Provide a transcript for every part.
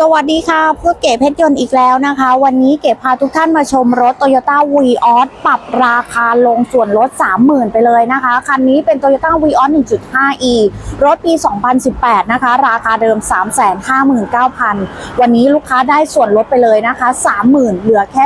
สวัสดีค่ะพื่อเก๋เพชรยนต์อีกแล้วนะคะ วันนี้เก๋พาทุกท่านมาชมรถ Toyota v ีออสปรับราคาลงส่วนลด 30,000 ไปเลยนะคะ คันนี้เป็น Toyota v ีออส 1.5e รถปี 2018 นะคะ ราคาเดิม 359,000 วันนี้ลูกค้าได้ส่วนลดไปเลยนะคะ 30,000 เหลือแค่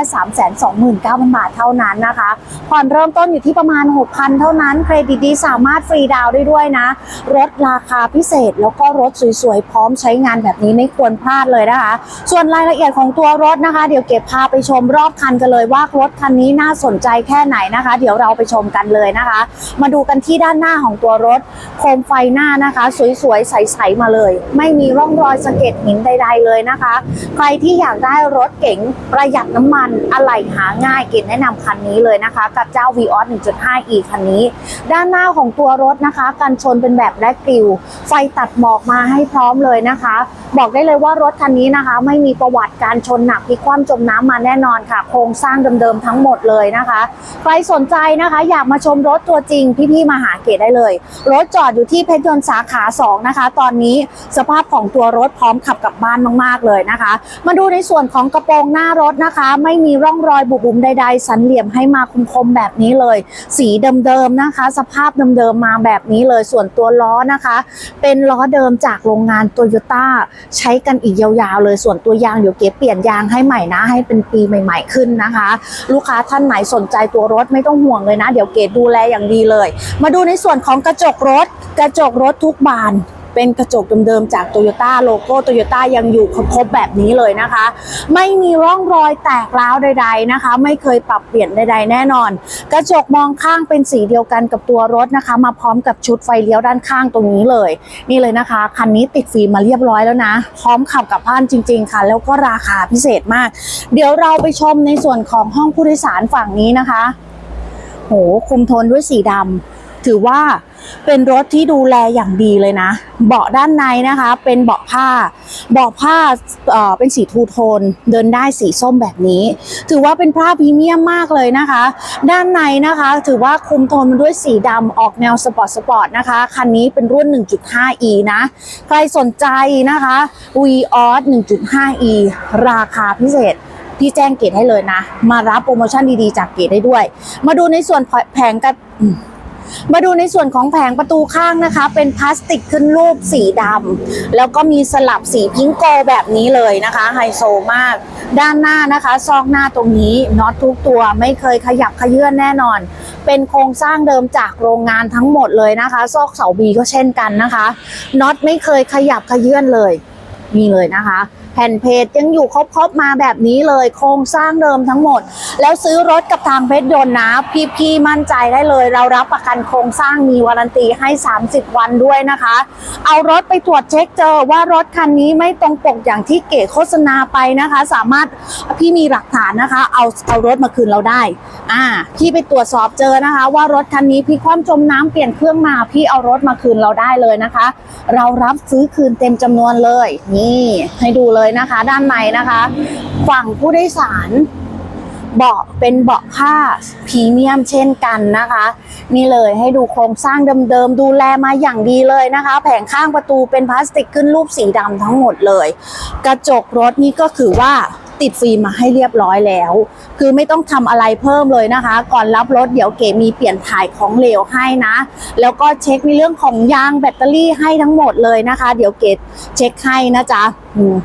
329,000 บาทเท่านั้นนะคะผ่อนเริ่มต้นอยู่ที่ประมาณ 6,000 เท่านั้นเครดิตดีสามารถฟรีดาวน์ได้ด้วยนะ รถราคาพิเศษแล้วก็รถสวยๆพร้อมใช้งานแบบนี้ไม่ควรพลาดเลยนะคะ ส่วนรายละเอียดของตัวรถนะคะ เดี๋ยวเก็บพาไปชมรอบคันกันเลยว่ารถคันนี้น่าสนใจแค่ไหนนะคะ เดี๋ยวเราไปชมกันเลยนะคะ มาดูกันที่ด้านหน้าของตัวรถโคมไฟหน้านะคะ สวยๆใสๆมาเลย ไม่มีร่องรอยสะเก็ดหินใด ๆ เลยนะคะ ใครที่อยากได้รถเก๋งประหยัดน้ำมันอะไหล่หาง่ายเก๋แนะนำคันนี้เลยนะคะ กับเจ้า v ีออส 1.5e คันนี้ ด้านหน้าของตัวรถนะคะกันชนเป็นแบบแบล็กกริลไฟตัดหมอกมาให้พร้อมเลยนะคะ บอกได้เลยว่ารถคันนี้นะคะ ไม่มีประวัติการชนหนักพลิกคว่ำจมน้ำมาแน่นอนค่ะ โครงสร้างเดิมๆทั้งหมดเลยนะคะ ใครสนใจนะคะ อยากมาชมรถตัวจริง พี่ๆมาหาเกตได้เลย รถจอดอยู่ที่เพชรยนต์สาขา2นะคะ ตอนนี้สภาพของตัวรถพร้อมขับกลับบ้านมากๆเลยนะคะ มาดูในส่วนของกระโปรงหน้ารถนะคะ ไม่มีร่องรอยบุบบุมใด ๆ สันเหลี่ยมให้มาคมๆแบบนี้เลย สีเดิมๆนะคะ สภาพเดิมๆมาแบบนี้เลยส่วนตัวล้อนะคะ เป็นล้อเดิมจากโรงงานโตโยต้าใช้กันอีกยาวยาวเลยส่วนตัวยางเดี๋ยวเก๋เปลี่ยนยางให้ใหม่นะ ให้เป็นปีใหม่ ๆขึ้นนะคะ ลูกค้าท่านไหนสนใจตัวรถไม่ต้องห่วงเลยนะ เดี๋ยวเก๋ดูแลอย่างดีเลย มาดูในส่วนของกระจกรถ กระจกรถทุกบาน เป็นกระจกเดิมๆจากโตโยต้าโลโก้โตโยต้ายังอยู่ครบแบบนี้เลยนะคะ ไม่มีร่องรอยแตกร้าวใด ๆนะคะ ไม่เคยปรับเปลี่ยนใด ๆ แน่นอน กระจกมองข้างเป็นสีเดียวกันกับตัวรถนะคะ มาพร้อมกับชุดไฟเลี้ยวด้านข้างตรงนี้เลย นี่เลยนะคะคันนี้ติดฟิล์มมาเรียบร้อยแล้วนะ พร้อมขับกลับบ้านจริง ๆ ค่ะ แล้วก็ราคาพิเศษมาก เดี๋ยวเราไปชมในส่วนของห้องผู้โดยสารฝั่งนี้นะคะ โหคุมโทนด้วยสีดำ ถือว่าเป็นรถที่ดูแลอย่างดีเลยนะ เบาะด้านในนะคะ เป็นเบาะผ้า เบาะผ้าเอ่อเป็นสีทูโทน เดินได้สีส้มแบบนี้ ถือว่าเป็นผ้าพรีเมียมมากเลยนะคะ ด้านในนะคะ ถือว่าคุมโทนมาด้วยสีดำออกแนวสปอร์ตสปอร์ตนะคะ คันนี้เป็นรุ่น 1.5e นะ ใครสนใจนะคะ v ีออส 1.5e ราคาพิเศษพี่แจ้งเกตให้เลยนะ มารับโปรโมชั่นดีๆจากเกตได้ด้วย มาดูในส่วนแผงกับอื มาดูในส่วนของแผงประตูข้างนะคะ เป็นพลาสติกขึ้นรูปสีดำแล้วก็มีสลับสีพิงโกแบบนี้เลยนะคะไฮโซมาก ด้านหน้านะคะซอกหน้าตรงนี้น็อตทุกตัวไม่เคยขยับขยื่นแน่นอน เป็นโครงสร้างเดิมจากโรงงานทั้งหมดเลยนะคะ ซอกเสาบีก็เช่นกันนะคะน็อตไม่เคยขยับขยื่นเลยนี่เลยนะคะ ผ่นเพจยังอยู่ครบๆมาแบบนี้เลยโครงสร้างเดิมทั้งหมด แล้วซื้อรถกับทางเพชรยนต์นะ พี่ๆมั่นใจได้เลย เรารับประกันโครงสร้างมีวารันตีให้ 30 วันด้วยนะคะ เอารถไปตรวจเช็คเจอว่ารถคันนี้ไม่ตรงปกอย่างที่เก๋โฆษณาไปนะคะ สามารถพี่มีหลักฐานนะคะ เอาเอารถมาคืนเราได้อ่าพี่ไปตรวจสอบเจอนะคะ ว่ารถคันนี้พี่คว่ำจมน้ำเปลี่ยนเครื่องมาพี่เอารถมาคืนเราได้เลยนะคะ เรารับซื้อคืนเต็มจำนวนเลย นี่ให้ดูเลยนะคะ ด้านในนะคะ ฝั่งผู้โดยสารเบาะเป็นเบาะผ้าพรีเมียมเช่นกันนะคะ นี่เลยให้ดูโครงสร้างเดิมๆดูแลมาอย่างดีเลยนะคะ แผงข้างประตูเป็นพลาสติกขึ้นรูปสีดำทั้งหมดเลย กระจกรถนี่ก็คือว่าติดฟิล์มมาให้เรียบร้อยแล้ว คือไม่ต้องทำอะไรเพิ่มเลยนะคะ ก่อนรับรถเดี๋ยวเก๋มีเปลี่ยนถ่ายของเหลวให้นะ แล้วก็เช็คในเรื่องของยางแบตเตอรี่ให้ทั้งหมดเลยนะคะ เดี๋ยวเก๋เช็คให้นะจ๊ะอืม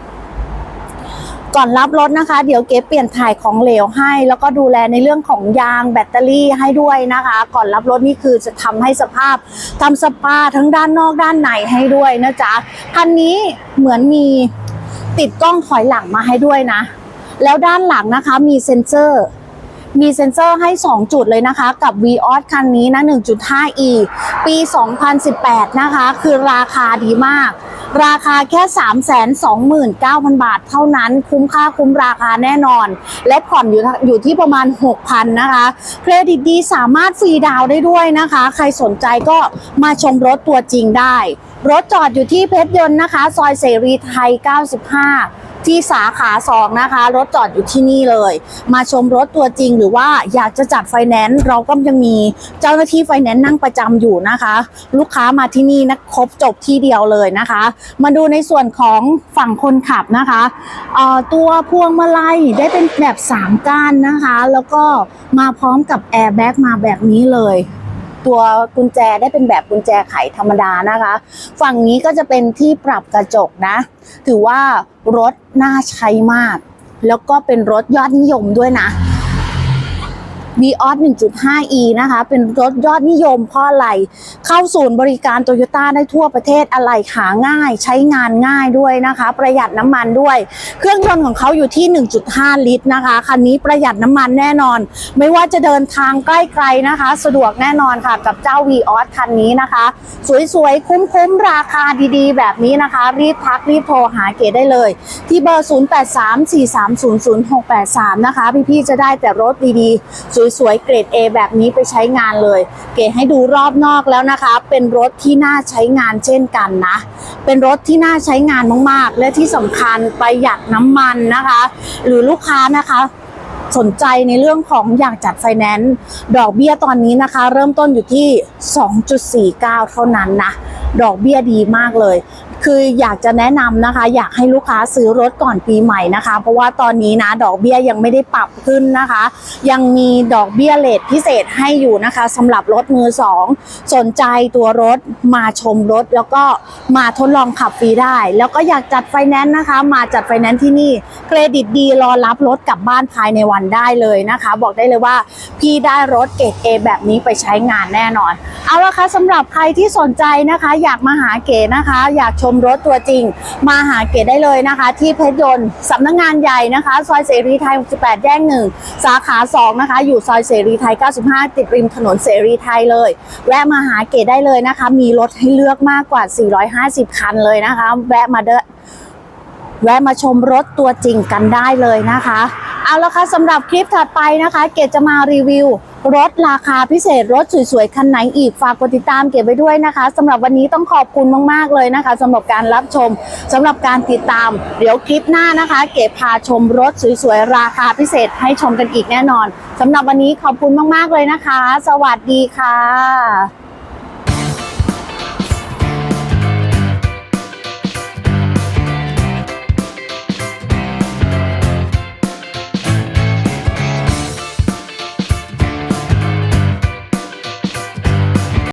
ก่อนรับรถนะคะ เดี๋ยวเก๋เปลี่ยนถ่ายของเหลวให้ แล้วก็ดูแลในเรื่องของยางแบตเตอรี่ให้ด้วยนะคะ ก่อนรับรถนี่คือจะทำให้สภาพทำสปาทั้งด้านนอกด้านในให้ด้วยนะจ๊ะคันนี้เหมือนมีติดกล้องถอยหลังมาให้ด้วยนะ แล้วด้านหลังนะคะมีเซ็นเซอร์มีเซ็นเซอร์ให้ 2 จุดเลยนะคะ กับ v ีออสคันนี้นะ 1.5e ปี 2018 นะคะ คือราคาดีมาก ราคาแค่ 329,000 บาทเท่านั้นคุ้มค่าคุ้มราคาแน่นอน และผ่อนอยู่อยู่ที่ประมาณ 6,000 นะคะ เครดิตดีสามารถฟรีดาวน์ได้ด้วยนะคะ ใครสนใจก็มาชมรถตัวจริงได้ รถจอดอยู่ที่เพชรยนต์นะคะ ซอยเสรีไทย 95 ที่สาขาสองนะคะ รถจอดอยู่ที่นี่เลย มาชมรถตัวจริงหรือว่าอยากจะจัดไฟแนนซ์เราก็ยังมีเจ้าหน้าที่ไฟแนนซ์นั่งประจำอยู่นะคะ ลูกค้ามาที่นี่นะครบจบที่เดียวเลยนะคะ มาดูในส่วนของฝั่งคนขับนะคะตัวพวงมาลัยได้เป็นแบบ 3 ก้านนะคะ แล้วก็มาพร้อมกับแอร์แบ็กมาแบบนี้เลย ตัวกุญแจได้เป็นแบบกุญแจไขธรรมดานะคะ ฝั่งนี้ก็จะเป็นที่ปรับกระจกนะ ถือว่ารถน่าใช้มาก แล้วก็เป็นรถยอดนิยมด้วยนะ v ีออส 1.5e นะคะ เป็นรถยอดนิยมเพราะอะไร เข้าศูนย์บริการโตโยต้าได้ทั่วประเทศอะไรหาง่าย ใช้งานง่ายด้วยนะคะ ประหยัดน้ำมันด้วย เครื่องยนต์ของเขาอยู่ที่ 1.5 ลิตรนะคะ คันนี้ประหยัดน้ำมันแน่นอน ไม่ว่าจะเดินทางใกล้ไกลนะคะ สะดวกแน่นอนค่ะ กับเจ้า v ีออสคันนี้นะคะ สวยๆ คุ้มๆ ราคาดีๆ แบบนี้นะคะ รีบทักรีบโทรหาเก๋ได้เลย ที่เบอร์ 0834300683 นะคะ พี่ๆ จะได้แต่รถดีๆสวยๆเกรด A แบบนี้ไปใช้งานเลย เก๋ให้ดูรอบนอกแล้วนะคะ เป็นรถที่น่าใช้งานเช่นกันนะ เป็นรถที่น่าใช้งานมากๆ และที่สำคัญประหยัดน้ำมันนะคะ หรือลูกค้านะคะสนใจในเรื่องของอยากจัดไฟแนนซ์ดอกเบี้ยตอนนี้นะคะ เริ่มต้นอยู่ที่ 2.49 เท่านั้นนะ ดอกเบี้ยดีมากเลย คืออยากจะแนะนำนะคะ อยากให้ลูกค้าซื้อรถก่อนปีใหม่นะคะ เพราะว่าตอนนี้นะดอกเบี้ยยังไม่ได้ปรับขึ้นนะคะ ยังมีดอกเบี้ยเลทพิเศษให้อยู่นะคะสำหรับรถมือสองสนใจตัวรถมาชมรถแล้วก็มาทดลองขับฟรีได้ แล้วก็อยากจัดไฟแนนซ์นะคะ มาจัดไฟแนนซ์ที่นี่เครดิตดีรอรับรถกลับบ้านภายในวันได้เลยนะคะ บอกได้เลยว่าพี่ได้รถเกรด A แบบนี้ไปใช้งานแน่นอน เอาละคะสำหรับใครที่สนใจนะคะ อยากมาหาเก๋นะคะ อยากชมมรถตัวจริง มาหาเก๋ได้เลยนะคะ ที่เพชรยนต์สำนักงานใหญ่นะคะ ซอยเสรีไทย 68 แยกหนึ่งสาขา 2 นะคะ อยู่ซอยเสรีไทย 95 ติดริมถนนเสรีไทยเลย แวะมาหาเก๋ได้เลยนะคะ มีรถให้เลือกมากกว่า 450 คันเลยนะคะ แวะมาเดแวะมาชมรถตัวจริงกันได้เลยนะคะ เอาละค่ะสำหรับคลิปถัดไปนะคะ เกดจะมารีวิว รถราคาพิเศษ รถสวยๆ คันไหนอีกฝากกดติดตามเก็บไว้ด้วยนะคะสำหรับวันนี้ต้องขอบคุณมากๆเลยนะคะสำหรับการรับชมสำหรับการติดตาม เดี๋ยวคลิปหน้านะคะ เก็บพาชมรถสวยๆ ราคาพิเศษให้ชมกันอีกแน่นอนสำหรับวันนี้ขอบคุณมากๆเลยนะคะ สวัสดีค่ะ